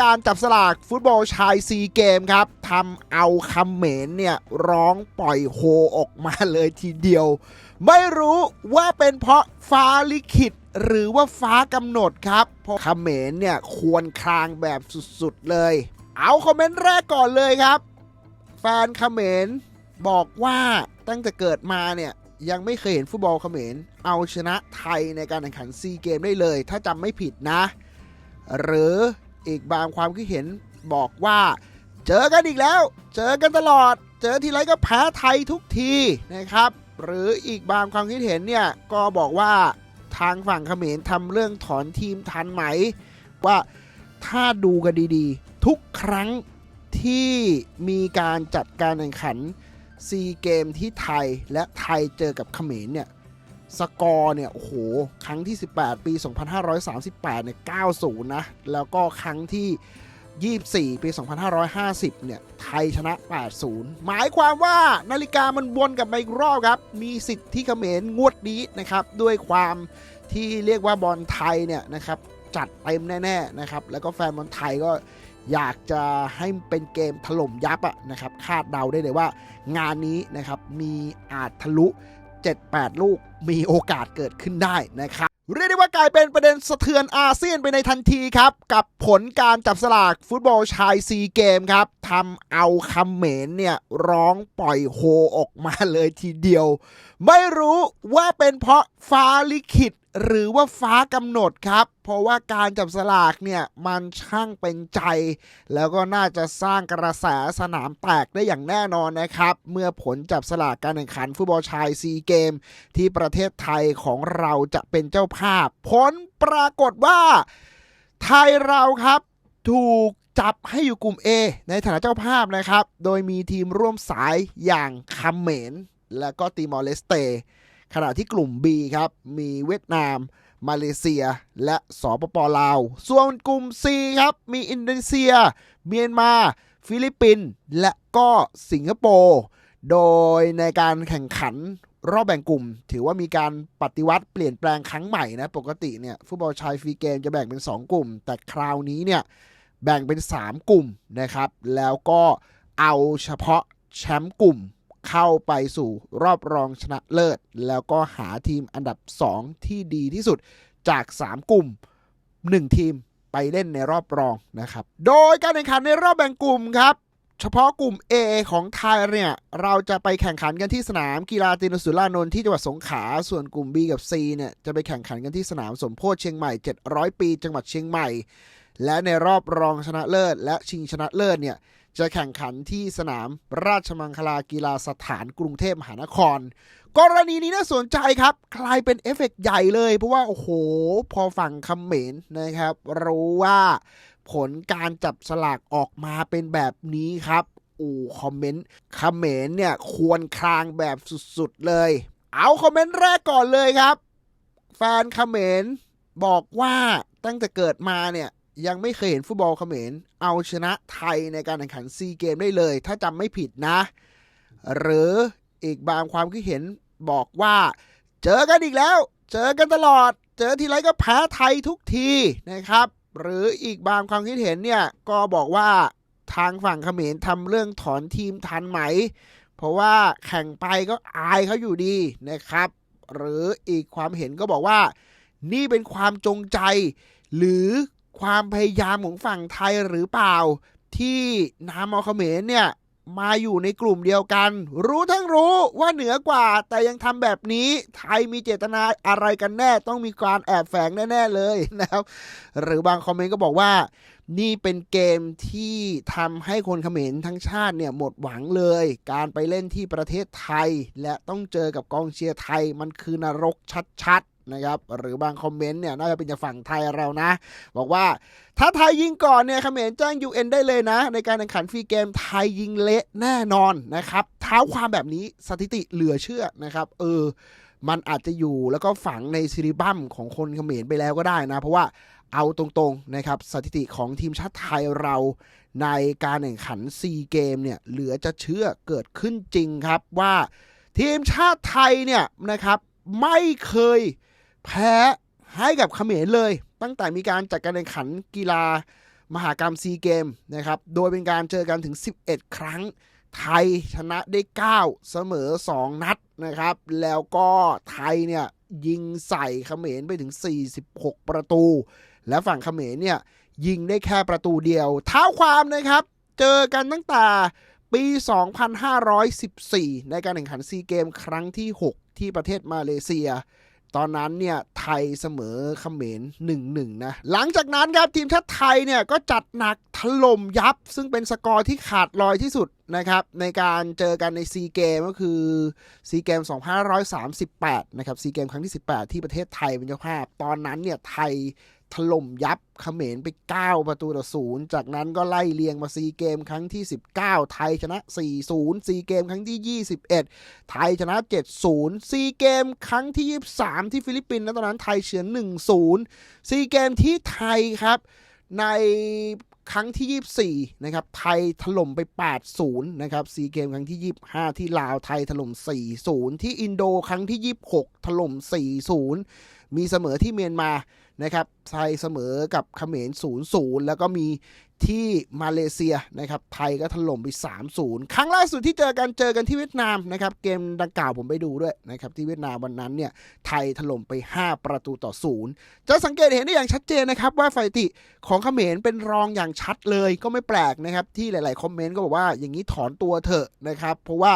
การจับสลากฟุตบอลชายซีเกมครับทำเอาคำเหมนเนี่ยร้องปล่อยโฮออกมาเลยทีเดียว ไม่รู้ว่าเป็นเพราะฟ้าลิขิตหรือว่าฟ้ากำหนดครับ เพราะคำเหมนเนี่ยควรคลางแบบสุดๆเลย เอาคอมเมนต์แรกก่อนเลยครับ แฟนเขมรบอกว่าตั้งแต่เกิดมาเนี่ยยังไม่เคยเห็นฟุตบอลเขมรเอาชนะไทยในการแข่งขันซีเกมได้เลย ถ้าจำไม่ผิดนะ หรือ อีกบางความคิดเห็นบอกว่า เจอกันอีกแล้ว เจอกันตลอด เจอทีไรก็แพ้ไทยทุกทีนะครับ หรืออีกบางความคิดเห็นเนี่ยก็บอกว่าทางฝั่งเขมรทำเรื่องถอนทีมทันไหม ว่าถ้าดูกันดีๆ ทุกครั้งที่มีการจัดการแข่งขันซีเกมที่ไทยและไทยเจอกับเขมรเนี่ย สกอร์เนี่ยโอ้โหครั้งที่ 18 ปี 2538 เนี่ย 90 นะ แล้วก็ครั้งที่ 24 ปี 2550 เนี่ย ไทยชนะ 80 หมายความว่านาฬิกามันวนกลับมาอีกรอบครับ มีสิทธิ์ที่เขมรงวดนี้นะครับ ด้วยความที่เรียกว่าบอลไทยเนี่ยนะครับ จัดเต็มแน่ ๆ นะครับ แล้วก็แฟนบอลไทยก็อยากจะให้เป็นเกมถล่มยับอะนะครับ คาดเดาได้เลยว่างานนี้นะครับมีอาจทะลุ 7-8 ลูกมีโอกาสเกิดขึ้นได้นะครับเรียกได้ว่ากลายเป็นประเด็นสะเทือนอาเซียนไปในทันทีครับ กับผลการจับสลากฟุตบอลชายซีเกมครับทำเอาคำเหมนเนี่ยร้องปล่อยโฮออกมาเลยทีเดียว ไม่รู้ว่าเป็นเพราะฟ้าลิขิต หรือว่าฟ้ากำหนดครับ เพราะว่าการจับสลากเนี่ยมันช่างเป็นใจ แล้วก็น่าจะสร้างกระแสสนามแตกได้อย่างแน่นอนนะครับ เมื่อผลจับสลากการแข่งขันฟุตบอลชายซีเกม ที่ประเทศไทยของเราจะเป็นเจ้าภาพ ผลปรากฏว่า ไทยเราครับถูกจับให้อยู่กลุ่ม A ในฐานะเจ้าภาพนะครับ โดยมีทีมร่วมสายอย่างคัมเมน และก็ติมอร์เลสเต ขณะที่กลุ่ม B ครับมีเวียดนาม มาเลเซีย และสปปลาว ส่วนกลุ่ม C ครับมีอินโดนีเซีย เมียนมา ฟิลิปปินส์และก็สิงคโปร์โดยในการแข่งขันรอบแบ่งกลุ่ม ถือว่ามีการปฏิวัติเปลี่ยนแปลงครั้งใหม่นะปกติเนี่ยฟุตบอลชายฟรีเกมจะแบ่งเป็น 2 กลุ่ม แต่คราวนี้เนี่ยแบ่งเป็น 3 กลุ่มนะครับ แล้วก็เอาเฉพาะแชมป์กลุ่ม เข้าไปสู่รอบรองชนะเลิศ แล้วก็หาทีมอันดับ 2 ที่ดีที่สุดจาก 3 กลุ่ม 1 ทีมไปเล่นในรอบรองนะครับ โดยการแข่งขันในรอบแบ่งกลุ่มครับ เฉพาะกลุ่ม A ของไทยเนี่ยเราจะไปแข่งขันกันที่สนามกีฬาตินสุรานนท์ที่จังหวัดสงขลาส่วนกลุ่ม B กับ C เนี่ยจะไปแข่งขันกันที่สนามสมโพธิเชียงใหม่ 700 ปี จังหวัดเชียงใหม่ และในรอบรองชนะเลิศ และชิงชนะเลิศเนี่ย จะแข่งขันที่สนามราชมังคลากีฬาสถานกรุงเทพมหานคร กรณีนี้น่าสนใจครับกลายเป็นเอฟเฟกต์ใหญ่เลย เพราะว่า โอ้โห พอฝั่งคำเมนนะครับ รู้ว่าผลการจับสลากออกมาเป็นแบบนี้ครับอูคอมเมนต์คำเมนเนี่ยควรคลางแบบสุดๆเลย เอาคอมเมนต์แรกก่อนเลยครับ แฟนคำเมนบอกว่าตั้งแต่เกิดมาเนี่ย ยังไม่เคยเห็นฟุตบอลเขมรเอาชนะไทยในการแข่งขันซีเกมได้เลย ถ้าจำไม่ผิดนะ หรืออีกบางความคิดเห็นบอกว่า เจอกันอีกแล้ว เจอกันตลอด เจอทีไรก็แพ้ไทยทุกทีนะครับ หรืออีกบางความคิดเห็นเนี่ยก็บอกว่าทางฝั่งเขมรทำเรื่องถอนทีมทันไหม เพราะว่าแข่งไปก็อายเขาอยู่ดีนะครับ หรืออีกความเห็นก็บอกว่า นี่เป็นความจงใจ หรือ ความพยายามของฝั่งไทยหรือเปล่า ที่นามอเขมรเนี่ยมาอยู่ในกลุ่มเดียวกัน รู้ทั้งรู้ว่าเหนือกว่า แต่ยังทำแบบนี้ ไทยมีเจตนาอะไรกันแน่ ต้องมีการแอบแฝงแน่ ๆ เลยนะครับ หรือบางคอมเมนต์ก็บอกว่า นี่เป็นเกมที่ทำให้คนเขมรทั้งชาติเนี่ยหมดหวังเลย การไปเล่นที่ประเทศไทย และต้องเจอกับกองเชียร์ไทยมันคือนรกชัดๆ นะครับหรือบางคอมเมนต์เนี่ยน่าจะเป็นจากฝั่งไทยเรานะ บอกว่าถ้าไทยยิงก่อนเนี่ยเขมรแจ้ง UN ได้เลยนะ ในการแข่งขันฟรีเกมไทยยิงเละแน่นอนนะครับเท้าความแบบนี้สถิติเหลือเชื่อนะครับ เออ มันอาจจะอยู่แล้วก็ฝังในซิริบัมของคนเขมรไปแล้วก็ได้นะ เพราะว่าเอาตรงๆนะครับสถิติของทีมชาติไทยเราในการแข่งขันซีเกมเนี่ยเหลือจะเชื่อเกิดขึ้นจริงครับว่าทีมชาติไทยเนี่ยนะครับไม่เคย แพ้ให้กับเขมรเลย ตั้งแต่มีการจัดการแข่งขันกีฬามหากรรมซีเกมนะครับ โดยเป็นการเจอกันถึง 11 ครั้ง ไทยชนะได้ 9 เสมอ 2 นัดนะครับ แล้วก็ไทยเนี่ยยิงใส่เขมรไปถึง 46 ประตู และฝั่งเขมรเนี่ยยิงได้แค่ประตูเดียวเท้าความนะครับ เจอกันตั้งแต่ปี 2514 ในการแข่งขันซีเกมครั้งที่ 6 ที่ประเทศมาเลเซีย ตอนนั้นเนี่ยไทยเสมอเขมร1-1นะหลังจากนั้นครับทีมชาติไทยเนี่ยก็จัดหนักถล่มยับ ซึ่งเป็นสกอร์ที่ขาดลอยที่สุดนะครับในการเจอกันในซีเกมก็คือซีเกม2538 นะครับซีเกมครั้งที่ 18 ที่ประเทศไทยเป็นเจ้าภาพ ตอนนั้นเนี่ยไทย ถล่มยับเขมรไป 9 ประตูต่อศูนย์จากนั้นก็ไล่เลียงมาซีเกมครั้งที่ 19 ไทยชนะ 4-0ซีเกมครั้งที่ 21 ไทยชนะ 7-0ซีเกมครั้งที่ 23 ที่ฟิลิปปินส์นะตอนนั้นไทยเฉือน1-0ซีเกมที่ไทยครับในครั้งที่ 24 นะครับ ไทยถล่มไป 8-0 นะครับซีเกมครั้งที่ 25 ที่ลาวไทยถล่ม 4-0 ที่อินโดครั้งที่ 26 ถล่ม 4-0 มีเสมอที่เมียนมา นะครับไทยเสมอกับเขมร0-0แล้วก็มีที่มาเลเซียนะครับไทยก็ถล่มไป3-0 ครั้งล่าสุดที่เจอกันเจอกันที่เวียดนามนะครับเกมดังกล่าวผมไปดูด้วยนะครับที่เวียดนามวันนั้นเนี่ยไทยถล่มไป 5 ประตูต่อ 0 จะสังเกตเห็นได้อย่างชัดเจนนะครับว่าสถิติของเขมรเป็นรองอย่างชัดเลยก็ไม่แปลกนะครับที่หลาย ๆ คอมเมนต์ก็บอกว่าอย่างนี้ถอนตัวเถอะนะครับเพราะว่า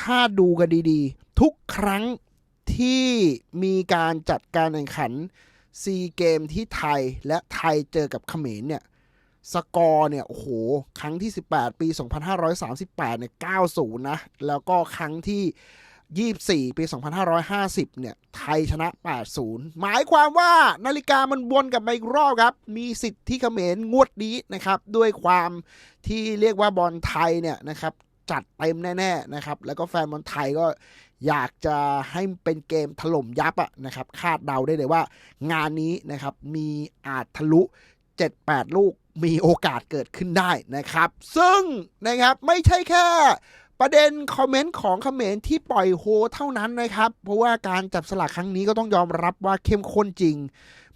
ถ้าดูกันดี ๆ ทุกครั้งที่มีการจัดการแข่งขัน ซีเกมที่ไทยและไทยเจอกับเขมรเนี่ยสกอร์เนี่ยโอ้โหครั้งที่ 18 ปี 2538เนี่ย90 นะ แล้วก็ครั้งที่ 24 ปี 2550 เนี่ย ไทยชนะ 80 หมายความว่านาฬิกามันวนกลับมาอีกรอบครับ มีสิทธิ์ที่เขมรงวดนี้นะครับ ด้วยความที่เรียกว่าบอลไทยเนี่ยนะครับ จัดเต็มแน่ ๆ นะครับ แล้วก็แฟนบอลไทยก็ อยากจะให้เป็นเกมถล่มยับอะนะครับคาดเดาได้เลยว่า งานนี้นะครับมีอาจทะลุ 7-8 ลูกมีโอกาสเกิดขึ้นได้นะครับ ซึ่งนะครับไม่ใช่แค่ประเด็นคอมเมนต์ของเขมรที่ปล่อยโฮเท่านั้นนะครับ เพราะว่าการจับสลากครั้งนี้ก็ต้องยอมรับว่าเข้มข้นจริง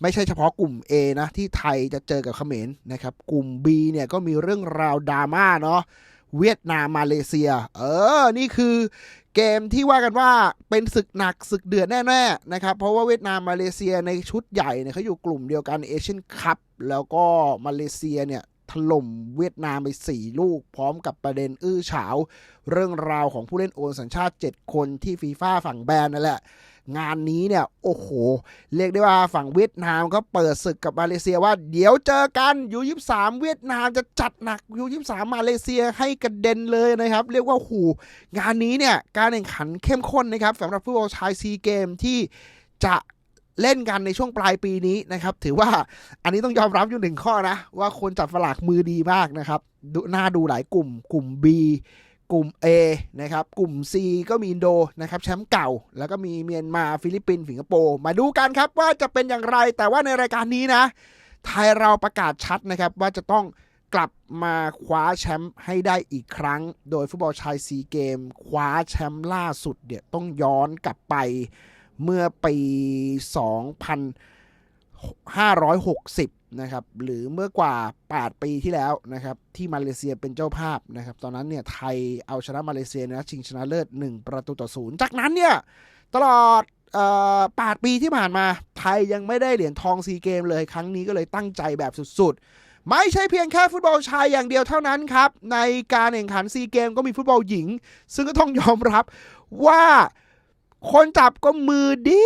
ไม่ใช่เฉพาะกลุ่ม A นะที่ไทยจะเจอกับเขมรนะครับ กลุ่ม B เนี่ยก็มีเรื่องราวดราม่าเนาะ เวียดนามมาเลเซีย เออ นี่คือเกมที่ว่ากันว่าเป็นศึกหนักศึกเดือดแน่ๆนะครับ เพราะว่าเวียดนามมาเลเซียในชุดใหญ่เนี่ยเขาอยู่กลุ่มเดียวกันเอเชียนคัพแล้วก็มาเลเซียเนี่ย ถล่มเวียดนามไป 4 ลูก พร้อมกับประเด็นอื้อฉาว เรื่องราวของผู้เล่นโอนสัญชาติ 7 คนที่ฟีฟ่าฝั่งแบนนั่นแหละ งานนี้เนี่ย โอ้โห เรียกได้ว่าฝั่งเวียดนามก็เปิดศึกกับมาเลเซียว่า เดี๋ยวเจอกันยูยิบสามเวียดนามจะจัดหนักยูยิบสามมาเลเซียให้กระเด็นเลยนะครับ เรียกว่าหูงานนี้เนี่ยการแข่งขันเข้มข้นนะครับสำหรับฟุตบอลชายซีเกมที่จะ เล่นกันในช่วงปลายปีนี้นะครับ ถือว่าอันนี้ต้องยอมรับอยู่หนึ่งข้อนะ ว่าคนจัดฝลากมือดีมากนะครับดูน่าดูหลายกลุ่ม กลุ่ม B กลุ่ม A นะครับ กลุ่ม C ก็มีอินโดนะครับแชมป์เก่า แล้วก็มีเมียนมาฟิลิปปินส์สิงคโปร์มาดูกันครับว่าจะเป็นอย่างไร แต่ว่าในรายการนี้นะ ไทยเราประกาศชัดนะครับว่าจะต้องกลับมาคว้าแชมป์ให้ได้อีกครั้ง โดยฟุตบอลชายซีเกม คว้าแชมป์ล่าสุดเนี่ยต้องย้อนกลับไป เมื่อปี 2560 นะครับ หรือเมื่อกว่า 8 ปีที่แล้วนะครับ ที่มาเลเซียเป็นเจ้าภาพนะครับ ตอนนั้นเนี่ยไทยเอาชนะมาเลเซียนะชิงชนะเลิศ 1 ประตูต่อศูนย์จากนั้นเนี่ย ตลอดเอ่อ8ปีที่ผ่านมา ไทยยังไม่ได้เหรียญทองซีเกมเลยครั้งนี้ก็เลยตั้งใจแบบสุดๆ ไม่ใช่เพียงแค่ฟุตบอลชายอย่างเดียวเท่านั้นครับ ในการแข่งขันซีเกมก็มีฟุตบอลหญิง ซึ่งก็ต้องยอมรับว่า คนจับก็มือดี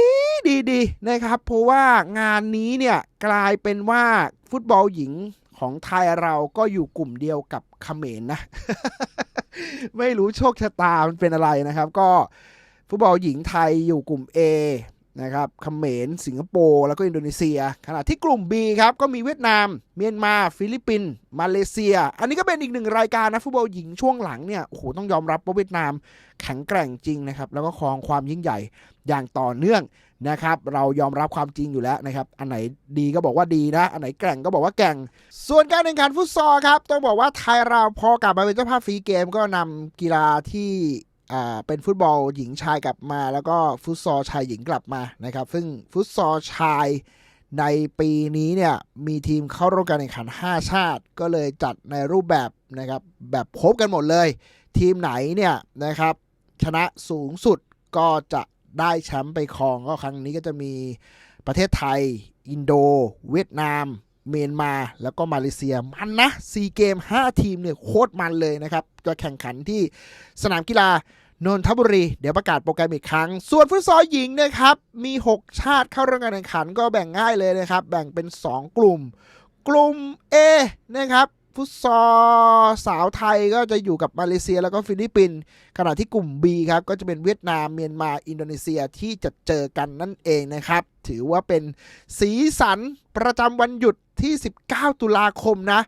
ดีดีนะครับ เพราะว่างานนี้เนี่ยกลายเป็นว่าฟุตบอลหญิงของไทยเราก็อยู่กลุ่มเดียวกับเขมรนะไม่รู้โชคชะตามันเป็นอะไรนะครับ ก็ฟุตบอลหญิงไทยอยู่กลุ่ม A นะครับเขมรสิงคโปร์ แล้วก็อินโดนีเซีย ขณะที่กลุ่ม B ครับ ก็มีเวียดนาม เมียนมา ฟิลิปปินส์มาเลเซีย อันนี้ก็เป็นอีกหนึ่งรายการนะฟุตบอลหญิงช่วงหลังเนี่ย โอ้โห ต้องยอมรับว่าเวียดนามแข็งแกร่งจริงนะครับ แล้วก็ครองความยิ่งใหญ่อย่างต่อเนื่องนะครับ เรายอมรับความจริงอยู่แล้วนะครับ อันไหนดีก็บอกว่าดีนะ อันไหนแกร่งก็บอกว่าแกร่ง ส่วนการแข่งขันฟุตซอลครับ ต้องบอกว่าไทยเราพอกลับมาเป็นเจ้าภาพฟรีเกม ก็นำกีฬาที่ อ่าเป็นฟุตบอลหญิงชายกลับมา แล้วก็ฟุตซอลชายหญิงกลับมานะครับ ซึ่งฟุตซอลชายในปีนี้เนี่ยมีทีมเข้าร่วมการแข่งขัน 5 ชาติ ก็เลยจัดในรูปแบบนะครับแบบพบกันหมดเลย ทีมไหนเนี่ยนะครับชนะสูงสุดก็จะได้แชมป์ไปครองก็ครั้งนี้ก็จะมีประเทศไทย อินโด เวียดนาม เมียนมาแล้วก็มาเลเซียมันนะซีเกม 5 ทีมเนี่ยโคตรมันเลยนะครับ จะแข่งขันที่สนามกีฬานนทบุรี เดี๋ยวประกาศโปรแกรมอีกครั้ง ส่วนฟุตซอลหญิงนะครับ มี 6 ชาติเข้าร่วมการแข่งขันก็แบ่งง่ายเลยนะครับ แบ่งเป็น 2 กลุ่ม กลุ่ม A นะครับฟุตซอลสาวไทยก็จะอยู่กับมาเลเซียแล้วก็ฟิลิปปินส์ขณะที่กลุ่ม B ครับก็จะเป็นเวียดนามเมียนมาอินโดนีเซียที่จะเจอกันนั่นเองนะครับ ถือว่าเป็นสีสันประจำวันหยุด ที่ 19 ตุลาคมนะ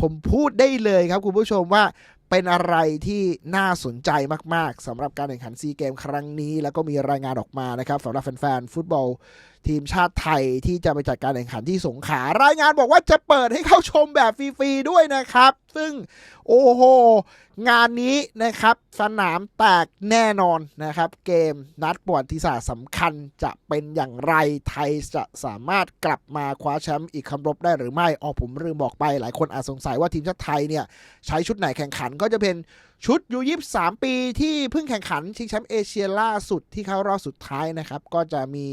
ผมพูดได้เลยครับคุณผู้ชมว่าเป็นอะไรที่น่าสนใจมาก ๆสำหรับการแข่งขันซีเกมครั้งนี้ แล้วก็มีรายงานออกมานะครับสำหรับแฟนๆฟุตบอล ทีมชาติไทยที่จะไปจัดการแข่งขันที่สงขลารายงานบอกว่าจะเปิดให้เข้าชมแบบฟรีๆด้วยนะครับ ซึ่งโอ้โห งานนี้นะครับสนามแตกแน่นอนนะครับ เกมนัดประวัติศาสตร์สำคัญจะเป็นอย่างไรไทยจะสามารถกลับมาคว้าแชมป์อีกคำรบได้หรือไม่อ๋อผมลืมบอกไป หลายคนอาจสงสัยว่าทีมชาติไทยเนี่ยใช้ชุดไหนแข่งขันก็จะเป็นชุดยูยี่สามปีที่เพิ่งแข่งขันชิงแชมป์เอเชียล่าสุดที่เข้ารอบสุดท้ายนะครับ ก็จะมี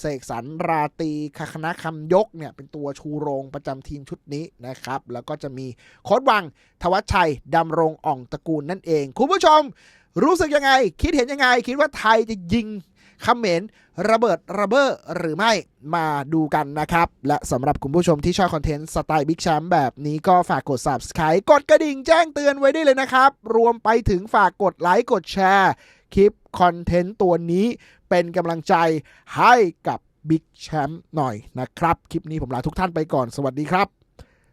เสกสรรราตีคคณะคำยกเนี่ยเป็นตัวชูโรงประจำทีมชุดนี้นะครับ แล้วก็จะมีโค้ดวังทวัชชัยดำรงอ่องตระกูลนั่นเอง คุณผู้ชม รู้สึกยังไง คิดเห็นยังไง คิดว่าไทยจะยิงเขมรระเบิดระเบ้อหรือไม่มาดูกันนะครับ และสำหรับคุณผู้ชมที่ชอบคอนเทนต์สไตล์บิ๊กแชมป์แบบนี้ก็ฝากกด Subscribe กดกระดิ่งแจ้งเตือนไว้ได้เลยนะครับ รวมไปถึงฝากกดไลค์กดแชร์ คลิปคอนเทนต์ตัวนี้เป็นกำลังใจให้กับ บิ๊กแชมป์หน่อยนะครับ คลิปนี้ผมลาทุกท่านไปก่อนสวัสดีครับ